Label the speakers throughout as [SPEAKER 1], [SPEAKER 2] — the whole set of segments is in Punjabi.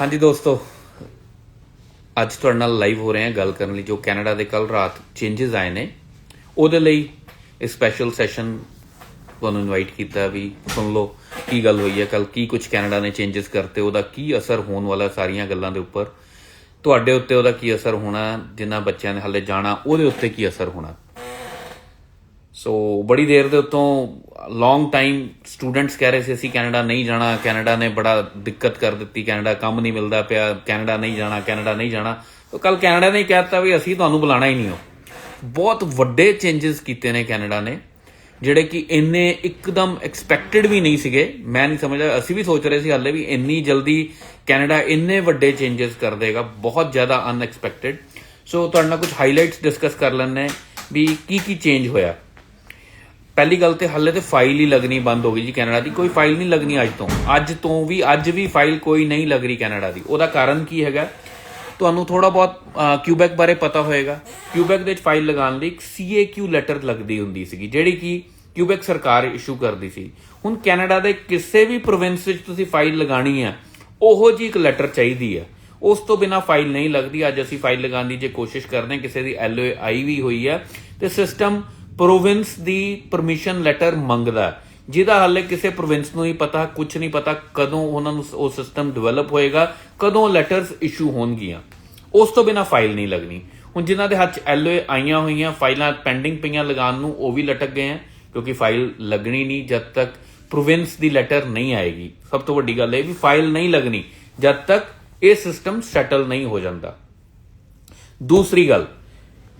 [SPEAKER 1] ਹਾਂਜੀ ਦੋਸਤੋ, ਅੱਜ ਤੁਹਾਡੇ ਨਾਲ ਲਾਈਵ ਹੋ ਰਹੇ ਆ ਗੱਲ ਕਰਨ ਲਈ, ਜੋ ਕੈਨੇਡਾ ਦੇ ਕੱਲ ਰਾਤ ਚੇਂजेस ਆਏ ਨੇ। ਉਹਦੇ ਲਈ ਸਪੈਸ਼ਲ ਸੈਸ਼ਨ ਤੁਹਾਨੂੰ ਇਨਵਾਈਟ ਕੀਤਾ ਵੀ ਸੁਣ ਲਓ ਕੀ ਗੱਲ ਹੋਈ ਹੈ ਕੱਲ ਕੀ ਕੁਝ ਕੈਨੇਡਾ ਨੇ ਚੇਂजेस ਕਰਤੇ, ਉਹਦਾ ਕੀ ਅਸਰ ਹੋਣ ਵਾਲਾ ਸਾਰੀਆਂ ਗੱਲਾਂ ਦੇ ਉੱਪਰ। ਤੁਹਾਡੇ ਉੱਤੇ ਉਹਦਾ ਕੀ ਅਸਰ ਹੋਣਾ ਜਿਨ੍ਹਾਂ ਬੱਚਿਆਂ ਨੇ ਹੱਲੇ ਜਾਣਾ, ਉਹਦੇ ਉੱਤੇ ਕੀ ਅਸਰ ਹੋਣਾ। ਸੋ ਬੜੀ ਦੇਰ ਦੇ ਉਤੋਂ ਲੌਂਗ ਟਾਈਮ ਸਟੂਡੈਂਟਸ ਕਹਿ ਰਹੇ ਸੀ, ਅਸੀਂ ਕੈਨੇਡਾ ਨਹੀਂ ਜਾਣਾ ਕੈਨੇਡਾ ਨੇ ਬੜਾ ਦਿੱਕਤ ਕਰ ਦਿੱਤੀ ਕੈਨੇਡਾ ਕੰਮ ਨਹੀਂ ਮਿਲਦਾ ਪਿਆ ਕੈਨੇਡਾ ਨਹੀਂ ਜਾਣਾ ਕੈਨੇਡਾ ਨਹੀਂ ਜਾਣਾ। ਤੋ ਕੱਲ ਕੈਨੇਡਾ ਨੇ ਕਹਿਤਾ ਵੀ ਅਸੀਂ ਤੁਹਾਨੂੰ ਬੁਲਾਣਾ ਹੀ ਨਹੀਂ ਹੋ। ਬਹੁਤ ਵੱਡੇ ਚੇਂजेस ਕੀਤੇ ਨੇ ਕੈਨੇਡਾ ਨੇ, ਜਿਹੜੇ ਕਿ ਇੰਨੇ ਇੱਕਦਮ ਐਕਸਪੈਕਟਿਡ ਵੀ ਨਹੀਂ ਸੀਗੇ। ਮੈਂ ਨਹੀਂ ਸਮਝਦਾ, ਅਸੀਂ ਵੀ ਸੋਚ ਰਹੇ ਸੀ ਹਾਲੇ ਵੀ ਇੰਨੀ ਜਲਦੀ ਕੈਨੇਡਾ ਇੰਨੇ ਵੱਡੇ ਚੇਂਜਸ ਕਰ ਦੇਗਾ, ਬਹੁਤ ਜ਼ਿਆਦਾ ਅਨਐਕਸਪੈਕਟਿਡ ਸੋ ਤੁਹਾਡੇ ਨਾਲ ਕੁਝ ਹਾਈਲਾਈਟਸ ਡਿਸਕਸ ਕਰ ਲੈਣੇ ਵੀ ਕੀ ਕੀ ਚੇਂਜ ਹੋਇਆ। ਪਹਿਲੀ ਗੱਲ ਤੇ ਹੱਲੇ ਤੇ ਫਾਈਲ ਹੀ ਲੱਗਣੀ ਬੰਦ ਹੋ ਗਈ ਜੀ ਕੈਨੇਡਾ ਦੀ। ਕੋਈ ਫਾਈਲ ਨਹੀਂ ਲੱਗਣੀ ਅੱਜ ਤੋਂ। ਅੱਜ ਤੋਂ ਵੀ, ਅੱਜ ਵੀ ਫਾਈਲ ਕੋਈ ਨਹੀਂ ਲੱਗ ਰਹੀ ਕੈਨੇਡਾ ਦੀ। ਉਹਦਾ ਕਾਰਨ ਕੀ ਹੈਗਾ? ਤੁਹਾਨੂੰ ਥੋੜਾ ਬਹੁਤ ਕਿਊਬੈਕ ਬਾਰੇ ਪਤਾ ਹੋਏਗਾ। ਕਿਊਬੈਕ ਦੇ ਵਿੱਚ ਫਾਈਲ ਲਗਾਉਣ ਲਈ ਇੱਕ ਸੀਏਕਿਊ ਲੈਟਰ ਲੱਗਦੀ ਹੁੰਦੀ ਸੀਗੀ, ਜਿਹੜੀ ਕਿ ਕਿਊਬੈਕ ਸਰਕਾਰ ਇਸ਼ੂ ਕਰਦੀ ਸੀ। ਹੁਣ ਕੈਨੇਡਾ ਦੇ ਕਿਸੇ ਵੀ ਪ੍ਰੋਵਿੰਸ ਵਿੱਚ ਤੁਸੀਂ ਫਾਈਲ ਲਗਾਣੀ ਹੈ ਉਹੋ ਜੀ ਇੱਕ ਲੈਟਰ ਚਾਹੀਦੀ ਹੈ ਉਸ ਤੋਂ ਬਿਨਾ ਫਾਈਲ ਨਹੀਂ ਲੱਗਦੀ। ਅੱਜ ਅਸੀਂ ਫਾਈਲ ਲਗਾਉਣ ਦੀ ਜੇ ਕੋਸ਼ਿਸ਼ ਕਰਦੇ ਹਾਂ, ਕਿਸੇ ਦੀ ਐਲਓਏ ਆਈ ਵੀ ਹੋਈ ਹੈ ਤੇ ਸਿਸਟਮ ਪ੍ਰੋਵਿੰਸ ਦੀ ਪਰਮਿਸ਼ਨ ਲੈਟਰ ਮੰਗਦਾ ਜਿਹਦਾ ਹਾਲੇ ਕਿਸੇ ਪ੍ਰੋਵਿੰਸ ਨੂੰ ਹੀ ਪਤਾ ਕੁਝ ਨਹੀਂ ਪਤਾ ਕਦੋਂ ਉਹਨਾਂ ਨੂੰ ਉਹ ਸਿਸਟਮ ਡਿਵੈਲਪ ਹੋਏਗਾ, ਕਦੋਂ ਲੈਟਰਸ ਇਸ਼ੂ ਹੋਣਗੀਆਂ। ਉਸ ਤੋਂ ਬਿਨਾ ਫਾਈਲ ਨਹੀਂ ਲੱਗਣੀ। ਹੁਣ ਜਿਨ੍ਹਾਂ ਦੇ ਹੱਥ 'ਚ ਐਲਓਏ ਆਈਆਂ ਹੋਈਆਂ, ਫਾਈਲਾਂ ਪੈਂਡਿੰਗ ਪਈਆਂ ਲਗਾਉਣ ਨੂੰ ਉਹ ਵੀ ਲਟਕ ਗਏ ਆ ਕਿਉਂਕਿ ਫਾਈਲ ਲੱਗਣੀ ਨਹੀਂ, ਜਦ ਤੱਕ ਪ੍ਰੋਵਿੰਸ ਦੀ ਲੈਟਰ ਨਹੀਂ ਆਏਗੀ। ਸਭ ਤੋਂ ਵੱਡੀ ਗੱਲ ਇਹ ਵੀ ਫਾਈਲ ਨਹੀਂ ਲੱਗਣੀ, ਜਦ ਤੱਕ ਇਹ ਸਿਸਟਮ ਸੈਟਲ ਨਹੀਂ ਹੋ ਜਾਂਦਾ। ਦੂਸਰੀ ਗੱਲ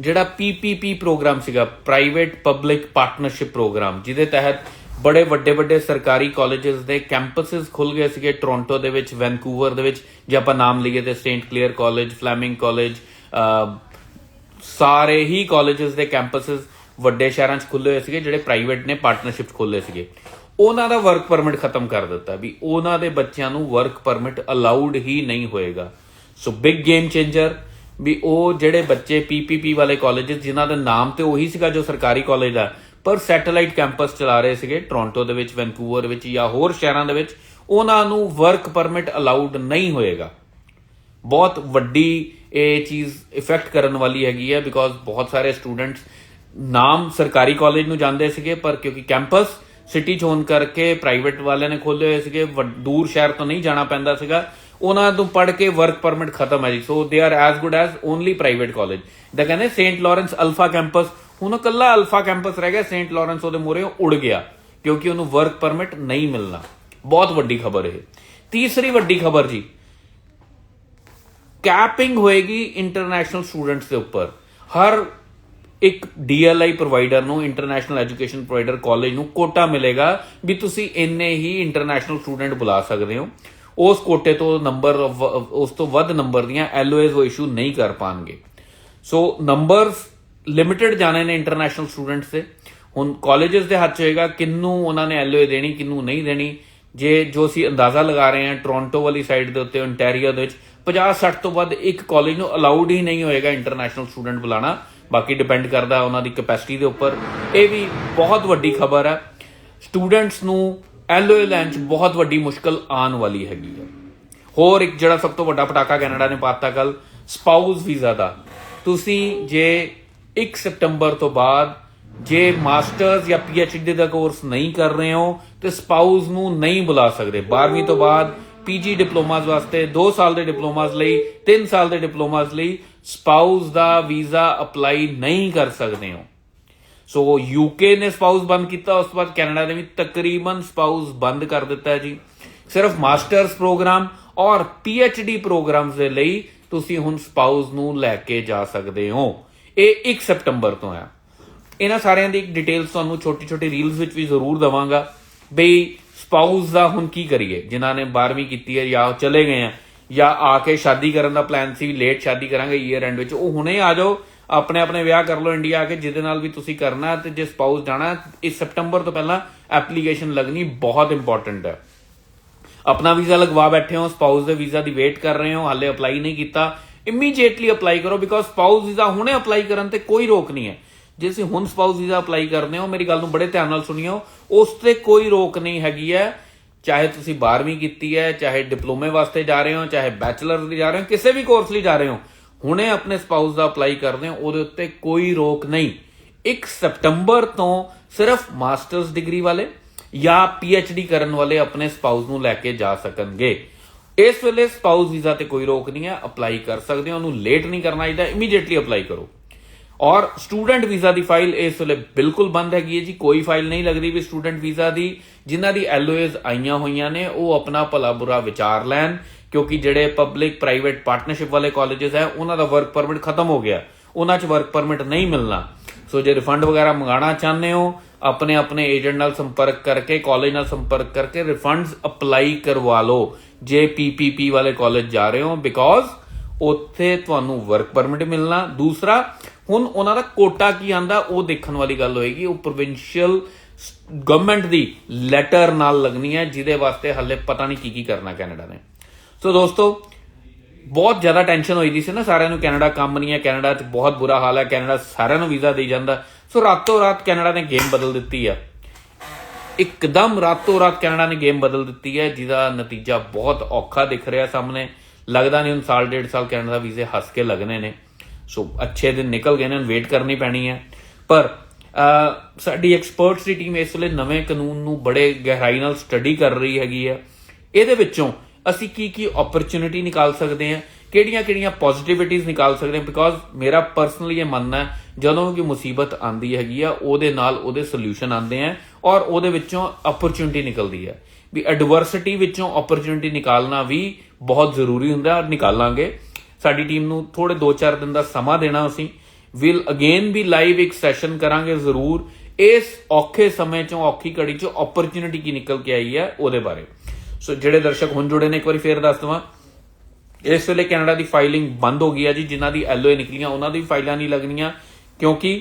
[SPEAKER 1] ਜਿਹੜਾ ਪੀਪੀਪੀ ਪ੍ਰੋਗਰਾਮ ਸੀਗਾ ਪ੍ਰਾਈਵੇਟ ਪਬਲਿਕ ਪਾਰਟਨਰਸ਼ਿਪ ਪ੍ਰੋਗਰਾਮ, ਜਿਹਦੇ ਤਹਿਤ ਬੜੇ ਵੱਡੇ ਵੱਡੇ ਸਰਕਾਰੀ ਕਾਲਜਸ ਦੇ ਕੈਂਪਸਸ ਖੁੱਲ ਗਏ ਸੀਗੇ ਟੋਰਾਂਟੋ ਦੇ ਵਿੱਚ ਵੈਨਕੂਵਰ ਦੇ ਵਿੱਚ, ਜੇ ਆਪਾਂ ਨਾਮ ਲਈਏ ਤੇ Saint Clair college Fleming college ਸਾਰੇ ਹੀ ਕਾਲਜਸ ਦੇ ਕੈਂਪਸਸ ਵੱਡੇ ਸ਼ਹਿਰਾਂ 'ਚ ਖੁੱਲੇ ਹੋਏ ਸੀਗੇ, ਜਿਹੜੇ ਪ੍ਰਾਈਵੇਟ ਨੇ ਪਾਰਟਨਰਸ਼ਿਪ ਖੋਲੇ ਸੀਗੇ। ਉਹਨਾਂ ਦਾ ਵਰਕ ਪਰਮਿਟ ਖਤਮ ਕਰ ਦਿੱਤਾ ਵੀ ਉਹਨਾਂ ਦੇ ਬੱਚਿਆਂ ਨੂੰ ਵਰਕ ਪਰਮਿਟ ਅਲਾਉਡ ਹੀ ਨਹੀਂ ਹੋਏਗਾ। ਸੋ ਬਿਗ ਗੇਮ ਚੇਂਜਰ ਵੀ ਉਹ ਜਿਹੜੇ ਬੱਚੇ ਪੀਪੀਪੀ ਵਾਲੇ ਕਾਲਜਸ ਜਿਨ੍ਹਾਂ ਦਾ ਨਾਮ ਤੇ ਉਹੀ ਸੀਗਾ ਜੋ ਸਰਕਾਰੀ ਕਾਲਜ ਦਾ ਪਰ ਸੈਟੇਲਾਈਟ ਕੈਂਪਸ ਚਲਾ ਰਹੇ ਸੀਗੇ ਟੋਰਾਂਟੋ ਦੇ ਵਿੱਚ ਵੈਨਕੂਵਰ ਵਿੱਚ ਜਾਂ ਹੋਰ ਸ਼ਹਿਰਾਂ ਦੇ ਵਿੱਚ, ਉਹਨਾਂ ਨੂੰ ਵਰਕ ਪਰਮਿਟ ਅਲਾਉਡ ਨਹੀਂ ਹੋਏਗਾ। ਬਹੁਤ ਵੱਡੀ ਇਹ ਚੀਜ਼ ਇਫੈਕਟ ਕਰਨ ਵਾਲੀ ਹੈਗੀ ਹੈ ਬਿਕੋਜ਼ ਬਹੁਤ ਸਾਰੇ ਸਟੂਡੈਂਟਸ ਨਾਮ ਸਰਕਾਰੀ ਕਾਲਜ ਨੂੰ ਜਾਂਦੇ ਸੀਗੇ, ਪਰ ਕਿਉਂਕਿ ਕੈਂਪਸ ਸਿਟੀ ਚ ਹੋਣ ਕਰਕੇ ਪ੍ਰਾਈਵੇਟ ਵਾਲਿਆਂ ਨੇ ਖੋਲ੍ਹੇ ਹੋਏ ਸੀਗੇ, ਵੱਡ- ਦੂਰ ਸ਼ਹਿਰ ਤੋਂ ਨਹੀਂ ਜਾਣਾ ਪੈਂਦਾ ਸੀਗਾ। ਉਹਨਾਂ ਤੋਂ ਪੜ੍ਹ ਕੇ ਵਰਕ ਪਰਮਿਟ ਖਤਮ ਹੈ ਜੀ। So they are as good as only private college ਦਾ ਕਹਿੰਦੇ ਸੇਂਟ ਲਾਰੈਂਸ ਅਲਫਾ ਕੈਂਪਸ ਹੁਣ ਕੱਲਾ ਅਲਫਾ ਕੈਂਪਸ ਰਹਿ ਗਿਆ ਸੇਂਟ ਲਾਰੈਂਸ ਉਹਦੇ ਮੂਹਰੇ ਉੜ ਗਿਆ, ਕਿਉਂਕਿ ਉਹਨੂੰ ਵਰਕ ਪਰਮਿਟ ਨਹੀਂ ਮਿਲਣਾ। ਬਹੁਤ ਵੱਡੀ ਖਬਰ ਇਹ। ਤੀਸਰੀ ਵੱਡੀ ਖਬਰ ਜੀ ਕੈਪਿੰਗ ਹੋਏਗੀ ਇੰਟਰਨੈਸ਼ਨਲ ਸਟੂਡੈਂਟਸ ਦੇ ਉੱਪਰ। ਹਰ ਇੱਕ ਡੀਐਲਆਈ ਪ੍ਰੋਵਾਈਡਰ ਨੂੰ ਇੰਟਰਨੈਸ਼ਨਲ ਐਜੂਕੇਸ਼ਨ ਪ੍ਰੋਵਾਈਡਰ ਕਾਲਜ ਨੂੰ ਕੋਟਾ ਮਿਲੇਗਾ ਵੀ ਤੁਸੀਂ ਇੰਨੇ ਹੀ ਇੰਟਰਨੈਸ਼ਨਲ ਸਟੂਡੈਂਟ ਬੁਲਾ ਸਕਦੇ ਹੋ। ਉਸ ਕੋਟੇ ਤੋਂ ਨੰਬਰ ਉਸ ਤੋਂ ਵੱਧ ਨੰਬਰ ਦੀਆਂ ਐਲਓਏਜ਼ ਉਹ ਇਸ਼ੂ ਨਹੀਂ ਕਰ ਪਾਣਗੇ। ਸੋ ਨੰਬਰਸ ਲਿਮਿਟਡ ਜਾਣੇ ਨੇ ਇੰਟਰਨੈਸ਼ਨਲ ਸਟੂਡੈਂਟਸ ਦੇ ਹੁਣ ਕਾਲਜਸ ਦੇ ਹੱਥ 'ਚ ਹੋਏਗਾ, ਕਿੰਨੂੰ ਉਹਨਾਂ ਨੇ ਐਲਓਏ ਦੇਣੀ, ਕਿੰਨੂੰ ਨਹੀਂ ਦੇਣੀ। ਜੇ, ਜੋ ਅਸੀਂ ਅੰਦਾਜ਼ਾ ਲਗਾ ਰਹੇ ਹਾਂ ਟੋਰਾਂਟੋ ਵਾਲੀ ਸਾਈਡ ਦੇ ਉੱਤੇ, ontario ਦੇ ਵਿੱਚ 50 60 ਤੋਂ ਵੱਧ ਇੱਕ ਕਾਲਜ ਨੂੰ ਅਲਾਉਡ ਹੀ ਨਹੀਂ ਹੋਏਗਾ ਇੰਟਰਨੈਸ਼ਨਲ ਸਟੂਡੈਂਟ ਬੁਲਾਣਾ। ਬਾਕੀ ਡਿਪੈਂਡ ਕਰਦਾ ਉਹਨਾਂ ਦੀ ਕੈਪੈਸਿਟੀ ਦੇ ਉੱਪਰ। ਇਹ ਵੀ ਬਹੁਤ ਵੱਡੀ ਖਬਰ ਹੈ। ਸਟੂਡੈਂਟਸ ਨੂੰ ਐਲਓਏ ਲੈਣ 'ਚ ਬਹੁਤ ਵੱਡੀ ਮੁਸ਼ਕਲ ਆਉਣ ਵਾਲੀ ਹੈਗੀ ਹੈ। ਹੋਰ ਇੱਕ ਜਿਹੜਾ ਸਭ ਤੋਂ ਵੱਡਾ ਪਟਾਕਾ ਕੈਨੇਡਾ ਨੇ ਪਾਤਾ ਕੱਲ ਸਪਾਊਸ ਵੀਜ਼ਾ ਦਾ। ਤੁਸੀਂ ਜੇ 1 ਸਤੰਬਰ ਤੋਂ ਬਾਅਦ ਜੇ ਮਾਸਟਰਸ ਜਾਂ ਪੀਐਚਡੀ ਦਾ ਕੋਰਸ ਨਹੀਂ ਕਰ ਰਹੇ ਹੋ, ਤੇ ਸਪਾਊਸ ਨੂੰ ਨਹੀਂ ਬੁਲਾ ਸਕਦੇ। 12ਵੀਂ ਤੋਂ ਬਾਅਦ ਪੀਜੀ ਡਿਪਲੋਮਾਸ ਵਾਸਤੇ 2 ਸਾਲ ਦੇ ਡਿਪਲੋਮਾਸ ਲਈ 3 ਸਾਲ ਦੇ ਡਿਪਲੋਮਾਸ ਲਈ ਸਪਾਊਸ ਦਾ ਵੀਜ਼ਾ ਅਪਲਾਈ ਨਹੀਂ ਕਰ ਸਕਦੇ ਹੋ। ਸੋ ਯੂਕੇ ਨੇ ਸਪਾਊਸ ਬੰਦ ਕੀਤਾ, ਉਸ ਤੋਂ ਬਾਅਦ ਕੈਨੇਡਾ ਨੇ ਵੀ ਤਕਰੀਬਨ ਸਪਾਊਸ ਬੰਦ ਕਰ ਦਿੱਤਾ ਜੀ। ਸਿਰਫ ਮਾਸਟਰਸ ਪ੍ਰੋਗਰਾਮ ਔਰ ਪੀਐਚਡੀ ਪ੍ਰੋਗਰਾਮਸ ਦੇ ਲਈ ਤੁਸੀਂ ਹੁਣ ਸਪਾਊਸ ਨੂੰ ਲੈ ਕੇ ਜਾ ਸਕਦੇ ਹੋ। ਇਹ 1 ਸਤੰਬਰ ਤੋਂ ਹੈ। ਇਹਨਾਂ ਸਾਰਿਆਂ ਦੀ ਡਿਟੇਲਸ ਤੁਹਾਨੂੰ ਛੋਟੀ ਛੋਟੀ ਰੀਲਸ ਵਿੱਚ ਵੀ ਜ਼ਰੂਰ ਦਵਾਂਗਾ। ਬਈ ਸਪਾਊਸ ਦਾ ਹੁਣ ਕੀ ਕਰੀਏ? ਜਿਨ੍ਹਾਂ ਨੇ 12ਵੀਂ ਕੀਤੀ ਹੈ ਜਾਂ ਉਹ ਚਲੇ ਗਏ ਆ ਜਾਂ ਆ ਕੇ ਸ਼ਾਦੀ ਕਰਨ ਦਾ ਪਲਾਨ ਸੀ ਲੇਟ ਸ਼ਾਦੀ ਕਰਾਂਗੇ ਈਅਰ ਐਂਡ ਵਿੱਚ, ਉਹ ਹੁਣੇ ਆ ਜਾਓ, ਆਪਣੇ ਆਪਣੇ ਵਿਆਹ ਕਰ ਲਓ ਇੰਡੀਆ ਆ ਕੇ, ਜਿਹਦੇ ਨਾਲ ਵੀ ਤੁਸੀਂ ਕਰਨਾ ਹੈ ਤੇ ਜੇ ਸਪਾਊਸ ਜਾਣਾ ਇਸ ਸਤੰਬਰ ਤੋਂ ਪਹਿਲਾਂ ਐਪਲੀਕੇਸ਼ਨ ਲੱਗਣੀ ਬਹੁਤ ਇੰਪੋਰਟੈਂਟ ਹੈ। ਆਪਣਾ ਵੀਜ਼ਾ ਲਗਵਾ ਬੈਠੇ ਹੋ ਸਪਾਊਸ ਦੇ ਵੀਜ਼ਾ ਦੀ ਵੇਟ ਕਰ ਰਹੇ ਹੋ, ਹਾਲੇ ਅਪਲਾਈ ਨਹੀਂ ਕੀਤਾ ਇਮੀਡੀਏਟਲੀ ਅਪਲਾਈ ਕਰੋ ਬਿਕੋਜ਼ ਸਪਾਊਸ ਵੀਜ਼ਾ ਹੁਣੇ ਅਪਲਾਈ ਕਰਨ ਤੇ ਕੋਈ ਰੋਕ ਨਹੀਂ ਹੈ। ਜੇ ਤੁਸੀਂ ਹੁਣ ਸਪਾਊਸ ਵੀਜ਼ਾ ਅਪਲਾਈ ਕਰਨੇ ਹੋ, ਮੇਰੀ ਗੱਲ ਨੂੰ ਬੜੇ ਧਿਆਨ ਨਾਲ ਸੁਣਿਓ, ਉਸ ਤੇ ਕੋਈ ਰੋਕ ਨਹੀਂ ਹੈਗੀ ਹੈ। ਚਾਹੇ ਤੁਸੀਂ 12ਵੀਂ ਕੀਤੀ ਹੈ, ਚਾਹੇ ਡਿਪਲੋਮੇ ਵਾਸਤੇ ਜਾ ਰਹੇ ਹੋ, ਚਾਹੇ ਬੈਚਲਰ ਲਈ ਜਾ ਰਹੇ ਹੋ, ਕਿਸੇ ਵੀ ਕੋਰਸ ਲਈ ਜਾ ਰਹੇ ਹੋ, ਹੁਣੇ ਆਪਣੇ ਸਪਾਊਸ ਦਾ ਅਪਲਾਈ ਕਰਦੇ ਹੋ, ਉਹਦੇ ਉੱਤੇ ਕੋਈ ਰੋਕ ਨਹੀਂ। 1 ਸਤੰਬਰ ਤੋਂ ਸਿਰਫ ਮਾਸਟਰਸ ਡਿਗਰੀ ਵਾਲੇ ਜਾਂ ਡੀ ਕਰਨ ਵਾਲੇ ਆਪਣੇ ਸਪਾਊਸ ਨੂੰ ਲੈ ਕੇ ਜਾ ਸਕਣਗੇ। ਇਸ ਵੇਲੇ ਸਪਾਊਸ ਵੀਜ਼ਾ ਤੇ ਕੋਈ ਰੋਕ ਨਹੀਂ ਹੈ ਅਪਲਾਈ ਕਰ ਸਕਦੇ ਹੋ, ਉਹਨੂੰ ਲੇਟ ਨਹੀਂ ਕਰਨਾ ਚਾਹੀਦਾ ਇਮੀਡੀਏਟਲੀ ਅਪਲਾਈ ਕਰੋ। ਔਰ ਸਟੂਡੈਂਟ ਵੀਜ਼ਾ ਦੀ ਫਾਈਲ ਇਸ ਵੇਲੇ ਬਿਲਕੁਲ ਬੰਦ ਹੈਗੀ ਹੈ ਜੀ, ਕੋਈ ਫਾਈਲ ਨਹੀਂ ਲੱਗਦੀ ਵੀ ਸਟੂਡੈਂਟ ਵੀਜ਼ਾ ਦੀ। ਜਿਨ੍ਹਾਂ ਦੀ ਐਲਓਏਜ਼ ਆਈਆਂ ਹੋਈਆਂ ਨੇ, ਉਹ ਆਪਣਾ ਭਲਾ ਬੁਰਾ ਵਿਚਾਰ ਲੈਣ, ਕਿਉਂਕਿ ਜਿਹੜੇ ਪਬਲਿਕ ਪ੍ਰਾਈਵੇਟ ਪਾਰਟਨਰਸ਼ਿਪ ਵਾਲੇ ਕਾਲਜਸ ਹੈ, ਉਹਨਾਂ ਦਾ ਵਰਕ ਪਰਮਿਟ ਖਤਮ ਹੋ ਗਿਆ। ਉਹਨਾਂ 'ਚ ਵਰਕ ਪਰਮਿਟ ਨਹੀਂ ਮਿਲਣਾ। ਸੋ ਜੇ ਰਿਫੰਡ ਵਗੈਰਾ ਮੰਗਾਣਾ ਚਾਹੁੰਦੇ ਹੋ, ਆਪਣੇ ਆਪਣੇ ਏਜੰਟ ਨਾਲ ਸੰਪਰਕ ਕਰਕੇ ਕਾਲਜ ਨਾਲ ਸੰਪਰਕ ਕਰਕੇ ਰਿਫੰਡਸ ਅਪਲਾਈ ਕਰਵਾ ਲਓ। ਜੇ ਪੀਪੀਪੀ ਵਾਲੇ ਕਾਲਜ ਜਾ ਰਹੇ ਹੋ ਬਿਕੋਜ਼ ਉੱਥੇ ਤੁਹਾਨੂੰ ਵਰਕ ਪਰਮਿਟ ਮਿਲਣਾ। ਦੂਸਰਾ ਹੁਣ ਉਹਨਾਂ ਦਾ ਕੋਟਾ ਕੀ ਆਂਦਾ, ਉਹ ਦੇਖਣ ਵਾਲੀ ਗੱਲ ਹੋਏਗੀ। ਉਹ ਪ੍ਰੋਵਿੰਸ਼ੀਅਲ ਗਵਰਨਮੈਂਟ ਦੀ ਲੈਟਰ ਨਾਲ ਲੱਗਣੀ ਹੈ, ਜਿਹਦੇ ਵਾਸਤੇ ਹੱਲੇ ਪਤਾ ਨਹੀਂ ਕੀ ਕੀ ਕਰਨਾ ਕੈਨੇਡਾ ਨੇ। ਸੋ ਦੋਸਤੋ, ਬਹੁਤ ਜ਼ਿਆਦਾ ਟੈਨਸ਼ਨ ਹੋਈ ਦੀ ਸੀ ਨਾ ਸਾਰਿਆਂ ਨੂੰ, ਕੈਨੇਡਾ ਕੰਮ ਨਹੀਂ ਹੈ, ਕੈਨੇਡਾ 'ਚ ਬਹੁਤ ਬੁਰਾ ਹਾਲ ਹੈ, ਕੈਨੇਡਾ ਸਾਰਿਆਂ ਨੂੰ ਵੀਜ਼ਾ ਦੇ ਜਾਂਦਾ। ਸੋ ਰਾਤੋਂ ਰਾਤ ਕੈਨੇਡਾ ਨੇ ਗੇਮ ਬਦਲ ਦਿੱਤੀ ਆ। ਇੱਕਦਮ ਰਾਤੋਂ ਰਾਤ ਕੈਨੇਡਾ ਨੇ ਗੇਮ ਬਦਲ ਦਿੱਤੀ ਹੈ, ਜਿਹਦਾ ਨਤੀਜਾ ਬਹੁਤ ਔਖਾ ਦਿਖ ਰਿਹਾ ਸਾਹਮਣੇ। ਲੱਗਦਾ ਨਹੀਂ ਹੁਣ ਸਾਲ, ਡੇਢ ਸਾਲ ਕੈਨੇਡਾ ਵੀਜ਼ੇ ਹੱਸ ਕੇ ਲੱਗਣੇ ਨੇ। ਸੋ ਅੱਛੇ ਦਿਨ ਨਿਕਲ ਗਏ ਨੇ ਵੇਟ ਕਰਨੀ ਪੈਣੀ ਹੈ। ਪਰ ਸਾਡੀ ਐਕਸਪਰਟਸ ਦੀ ਟੀਮ ਇਸ ਵੇਲੇ ਨਵੇਂ ਕਾਨੂੰਨ ਨੂੰ ਬੜੇ ਗਹਿਰਾਈ ਨਾਲ ਸਟੱਡੀ ਕਰ ਰਹੀ ਹੈਗੀ ਹੈ। ਇਹਦੇ ਵਿੱਚੋਂ ਅਸੀਂ ਕੀ ਕੀ ਓਪਰਚ्युनिटी ਨਿਕਾਲ ਸਕਦੇ ਹਾਂ ਕਿਹੜੀਆਂ-ਕਿਹੜੀਆਂ ਪੋਜ਼ਿਟਿਵਿਟੀਜ਼ ਨਿਕਾਲ ਸਕਦੇ ਹਾਂ ਬਿਕੋਜ਼ ਮੇਰਾ ਪਰਸਨਲੀ ਇਹ ਮੰਨਣਾ ਜਦੋਂ ਕੋਈ ਮੁਸੀਬਤ ਆਂਦੀ ਹੈਗੀ ਆ, ਉਹਦੇ ਨਾਲ ਉਹਦੇ ਸੋਲੂਸ਼ਨ ਆਂਦੇ ਆ ਔਰ ਉਹਦੇ ਵਿੱਚੋਂ ਓਪਰਚ्युनिटी ਨਿਕਲਦੀ ਹੈ। ਵੀ ਐਡਵਰਸਿਟੀ ਵਿੱਚੋਂ ਓਪਰਚ्युनिटी ਨਿਕਾਲਣਾ ਵੀ ਬਹੁਤ ਜ਼ਰੂਰੀ ਹੁੰਦਾ ਔਰ ਨਿਕਾਲਾਂਗੇ। ਸਾਡੀ ਟੀਮ ਨੂੰ ਥੋੜੇ 2-4 ਦਿਨ ਦਾ ਸਮਾਂ ਦੇਣਾ ਅਸੀਂ। ਵਿਲ ਅਗੇਨ ਵੀ ਲਾਈਵ ਇੱਕ ਸੈਸ਼ਨ ਕਰਾਂਗੇ ਜ਼ਰੂਰ। ਇਸ ਔਖੇ ਸਮੇਂ ਚੋਂ, ਔਖੀ ਘੜੀ ਚੋਂ ਓਪਰਚੁਨਿਟੀ ਕੀ ਨਿਕਲ ਕੇ ਆਈ ਹੈ ਉਹਦੇ ਬਾਰੇ। ਸੋ ਜਿਹੜੇ ਦਰਸ਼ਕ ਹੁਣ ਜੁੜੇ ਨੇ, ਇੱਕ ਵਾਰੀ ਫੇਰ ਦੱਸ ਦਵਾਂ। ਇਸ ਵੇਲੇ ਕੈਨੇਡਾ ਦੀ ਫਾਈਲਿੰਗ ਬੰਦ ਹੋ ਗਈ ਹੈ ਜੀ, ਜਿਨ੍ਹਾਂ ਦੀ ਐਲਓਏ ਨਿਕਲੀਆਂ, ਉਹਨਾਂ ਦੀ ਫਾਈਲਾਂ ਨਹੀਂ ਲੱਗਣੀਆਂ, ਕਿਉਂਕਿ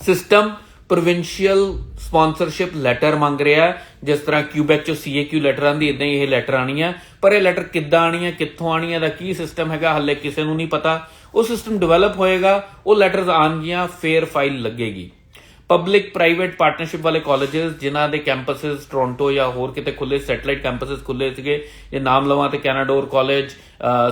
[SPEAKER 1] ਸਿਸਟਮ ਪ੍ਰੋਵਿੰਸ਼ੀਅਲ ਸਪਾਂਸਰਸ਼ਿਪ ਲੈਟਰ ਮੰਗ ਰਿਹਾ ਜਿਸ ਤਰ੍ਹਾਂ ਕਿਊਬੈਕ ਚੋਂ ਸੀਏਕਿਊ ਲੈਟਰ ਆਂਦੀ ਇਦਾਂ ਹੀ ਇਹ ਲੈਟਰ ਆਣੀ ਹੈ ਪਰ ਇਹ ਲੈਟਰ ਕਿੱਦਾਂ ਆਣੀ ਹੈ ਕਿੱਥੋਂ ਆਣੀ ਹੈ ਦਾ ਕੀ ਸਿਸਟਮ ਹੈਗਾ, ਹੱਲੇ ਕਿਸੇ ਨੂੰ ਨਹੀਂ ਪਤਾ। ਉਹ ਸਿਸਟਮ ਡਿਵੈਲਪ ਹੋਏਗਾ, ਉਹ ਲੈਟਰਸ ਆਣਗੀਆਂ ਫੇਅਰ ਫਾਈਲ ਲੱਗੇਗੀ। ਪਬਲਿਕ ਪ੍ਰਾਈਵੇਟ ਪਾਰਟਨਰਸ਼ਿਪ ਵਾਲੇ ਕਾਲਜਸ ਜਿਨ੍ਹਾਂ ਦੇ ਕੈਂਪਸਸ ਟੋਰਾਂਟੋ ਜਾਂ ਹੋਰ ਕਿਤੇ ਖੁੱਲੇ ਸੈਟਲਾਈਟ ਕੈਂਪਸਸ ਖੁੱਲੇ ਸੀਗੇ, ਜੇ ਨਾਮ ਲਵਾਂ ਤੇ Canadore college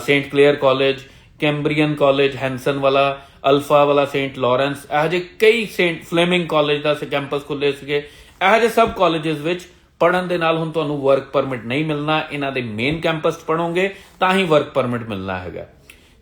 [SPEAKER 1] Saint Clair college Cambrian college Hanson ਵਾਲਾ ਅਲਫਾ ਵਾਲਾ ਸੇਂਟ ਲਾਰੈਂਸ, ਇਹੋ ਜਿਹੇ ਕਈ ਸੇਂਟ ਫਲੇਮਿੰਗ ਕਾਲਜ ਦਾ ਕੈਂਪਸ ਖੁੱਲੇ ਸੀਗੇ। ਇਹੋ ਜਿਹੇ ਸਭ ਕਾਲਜਸ ਵਿੱਚ ਪੜਨ ਦੇ ਨਾਲ ਹੁਣ ਤੁਹਾਨੂੰ ਵਰਕ ਪਰਮਿਟ ਨਹੀਂ ਮਿਲਣਾ, ਇਹਨਾਂ ਦੇ ਮੇਨ ਕੈਂਪਸ 'ਚ ਪੜੋਗੇ ਤਾਂ ਹੀ ਵਰਕ ਪਰਮਿਟ ਮਿਲਣਾ ਹੈਗਾ।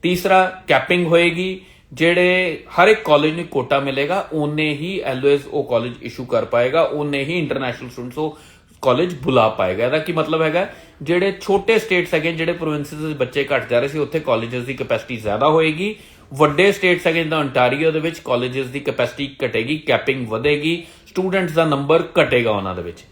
[SPEAKER 1] ਤੀਸਰਾ ਕੈਪਿੰਗ ਹੋਏਗੀ, ਜਿਹੜੇ ਹਰ ਇੱਕ ਕਾਲਜ ਨੂੰ ਕੋਟਾ ਮਿਲੇਗਾ ਉਹਨੇ ਹੀ ਐਲਓਐਸ ਉਹ ਕਾਲਜ ਇਸ਼ੂ ਕਰ ਪਾਏਗਾ ਉਹਨੇ ਹੀ ਇੰਟਰਨੈਸ਼ਨਲ ਸਟੂਡੈਂਟਸ ਉਹ ਕਾਲਜ ਬੁਲਾ ਪਾਏਗਾ। ਇਹਦਾ ਕੀ ਮਤਲਬ ਹੈਗਾ? ਜਿਹੜੇ ਛੋਟੇ ਸਟੇਟਸ ਹੈਗੇ, ਜਿਹੜੇ ਪ੍ਰੋਵਿੰਸਸ ਦੇ ਬੱਚੇ ਘਟ ਜਾ ਰਹੇ ਸੀ, ਉੱਥੇ ਕਾਲਜਸ ਦੀ ਕੈਪੈਸਿਟੀ ਜ਼ਿਆਦਾ ਹੋਏਗੀ। ਵੱਡੇ ਸਟੇਟਸ ਹੈਗੇ ਜਿੱਦਾਂ ਅੰਟਾਰੀਓ ਦੇ ਵਿੱਚ ਕਾਲਜਸ ਦੀ ਕੈਪੈਸਿਟੀ ਘਟੇਗੀ ਕੈਪਿੰਗ ਵਧੇਗੀ ਸਟੂਡੈਂਟਸ ਦਾ ਨੰਬਰ ਘਟੇਗਾ ਉਹਨਾਂ ਦੇ ਵਿੱਚ।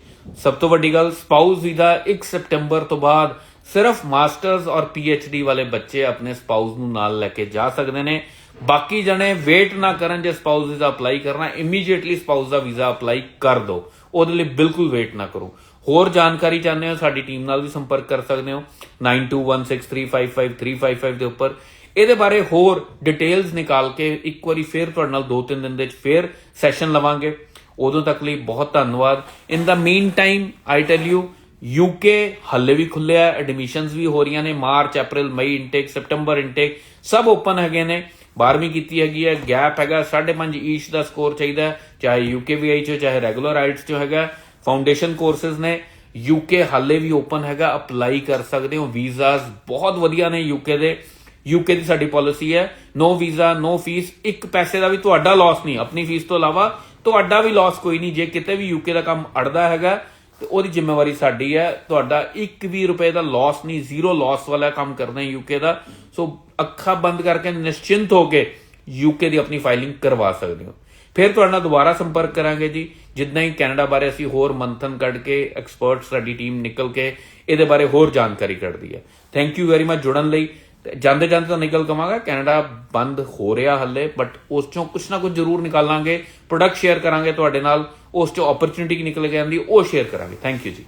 [SPEAKER 1] ਸਭ ਤੋਂ ਵੱਡੀ ਗੱਲ ਸਪਾਊਸ ਵੀਜ਼ਾ 1 ਸਤੰਬਰ ਤੋਂ ਬਾਅਦ ਸਿਰਫ ਮਾਸਟਰਸ ਔਰ ਡੀ ਵਾਲੇ ਬੱਚੇ ਆਪਣੇ ਸਪਾਊਸ ਨੂੰ ਨਾਲ ਲੈ ਕੇ ਜਾ ਸਕਦੇ ਨੇ। ਬਾਕੀ ਜਣੇ ਵੇਟ ਨਾ ਕਰਨ ਜੇ ਸਪਾਊਸ ਵੀਜ਼ਾ ਅਪਲਾਈ ਕਰਨਾ ਇਮੀਡੀਏਟਲੀ ਸਪਾਊਸ ਦਾ ਵੀਜ਼ਾ ਅਪਲਾਈ ਕਰ ਦਿਓ ਉਹਦੇ ਲਈ ਬਿਲਕੁਲ ਵੇਟ ਨਾ ਕਰੋ। ਹੋਰ ਜਾਣਕਾਰੀ ਚਾਹੁੰਦੇ ਹੋ, ਸਾਡੀ ਟੀਮ ਨਾਲ ਵੀ ਸੰਪਰਕ ਕਰ ਸਕਦੇ ਹੋ। 9216355355 ਦੇ ਉੱਪਰ। ਇਹਦੇ ਬਾਰੇ ਹੋਰ ਡਿਟੇਲਸ ਨਿਕਾਲ ਕੇ ਇੱਕ ਵਾਰੀ ਫੇਰ ਤੁਹਾਡੇ ਨਾਲ 2-3 ਦਿਨ ਦੇ ਵਿੱਚ ਫੇਰ ਸੈਸ਼ਨ ਲਵਾਂਗੇ। ਉਦੋਂ ਤੱਕ ਲਈ ਬਹੁਤ ਧੰਨਵਾਦ। In the meantime I tell you UK ਹੱਲੇ ਵੀ ਖੁੱਲਿਆ ਐਡਮਿਸ਼ਨਸ ਵੀ ਹੋ ਰਹੀਆਂ ਨੇ March April May intake September intake ਸਭ ਓਪਨ ਹੈਗੇ ਨੇ। 12ਵੀਂ ਕੀਤੀ ਹੈਗੀ ਹੈ ਗੈਪ ਹੈਗਾ 5.5 ਈਚ ਦਾ ਸਕੋਰ ਚਾਹੀਦਾ ਹੈ, ਚਾਹੇ ਯੂਕੇ ਵੀ ਚੋ ਚਾਹੇ ਰੈਗੂਲਰ ਆਈਟਸ ਚੋ ਹੈਗਾ। ਫਾਊਂਡੇਸ਼ਨ ਕੋਰਸਸ ਨੇ। ਯੂਕੇ ਹਾਲੇ ਵੀ ਓਪਨ ਹੈਗਾ ਅਪਲਾਈ ਕਰ ਸਕਦੇ ਹੋ ਵੀਜ਼ਾਸ ਬਹੁਤ ਵਧੀਆ ਨੇ ਯੂਕੇ ਦੇ। ਯੂਕੇ ਦੀ ਸਾਡੀ ਪਾਲਿਸੀ ਹੈ। ਨੋ ਵੀਜ਼ਾ ਨੋ ਫੀਸ ਇੱਕ ਪੈਸੇ ਦਾ ਵੀ ਤੁਹਾਡਾ ਲਾਸ ਨਹੀਂ। ਆਪਣੀ ਫੀਸ ਤੋਂ ਇਲਾਵਾ ਤੁਹਾਡਾ ਵੀ ਲਾਸ ਕੋਈ ਨਹੀਂ। ਜੇ ਕਿਤੇ ਵੀ ਯੂਕੇ ਦਾ ਕੰਮ ਅੜਦਾ ਹੈਗਾ, ਤੇ ਉਹਦੀ ਜ਼ਿੰਮੇਵਾਰੀ ਸਾਡੀ ਹੈ। ਤੁਹਾਡਾ 1 ਵੀ ਰੁਪਏ ਦਾ ਲਾਸ ਨਹੀਂ ਜ਼ੀਰੋ ਲਾਸ ਵਾਲਾ ਕੰਮ ਕਰਨਾ ਹੈ ਯੂਕੇ ਦਾ। ਸੋ ਅੱਖਾਂ ਬੰਦ ਕਰਕੇ ਨਿਸ਼ਚਿੰਤ ਹੋ ਕੇ ਯੂਕੇ ਦੀ ਆਪਣੀ ਫਾਈਲਿੰਗ ਕਰਵਾ ਸਕਦੇ ਹੋ। ਫਿਰ ਤੁਹਾਡੇ ਨਾਲ ਦੁਬਾਰਾ ਸੰਪਰਕ ਕਰਾਂਗੇ ਜੀ। ਜਿੱਦਾਂ ਹੀ ਕੈਨੇਡਾ ਬਾਰੇ ਅਸੀਂ ਹੋਰ ਮੰਥਨ ਕੱਢ ਕੇ ਐਕਸਪਰਟ ਸਾਡੀ ਟੀਮ ਨਿਕਲ ਕੇ, ਇਹਦੇ ਬਾਰੇ ਹੋਰ ਜਾਣਕਾਰੀ ਕੱਢਦੀ ਹੈ। ਥੈਂਕ ਯੂ ਵੈਰੀ ਮਚ ਜੁੜਨ ਲਈ। ਜਾਂਦੇ ਜਾਂਦੇ ਤਾਂ ਨਿਕਲ ਕਵਾਂਗਾ, ਕੈਨੇਡਾ ਬੰਦ ਹੋ ਰਿਹਾ ਹੱਲੇ ਬਟ ਉਸ ਚੋਂ ਕੁਛ ਨਾ ਕੁਛ ਜ਼ਰੂਰ ਨਿਕਾਲਾਂਗੇ ਪ੍ਰੋਡਕਟ ਸ਼ੇਅਰ ਕਰਾਂਗੇ ਤੁਹਾਡੇ ਨਾਲ, ਉਸ ਚੋਂ ਓਪਰਚ्युनिटी ਕੀ ਨਿਕਲ ਕੇ ਆਂਦੀ ਉਹ ਸ਼ੇਅਰ ਕਰਾਂਗੇ। ਥੈਂਕ ਯੂ ਜੀ।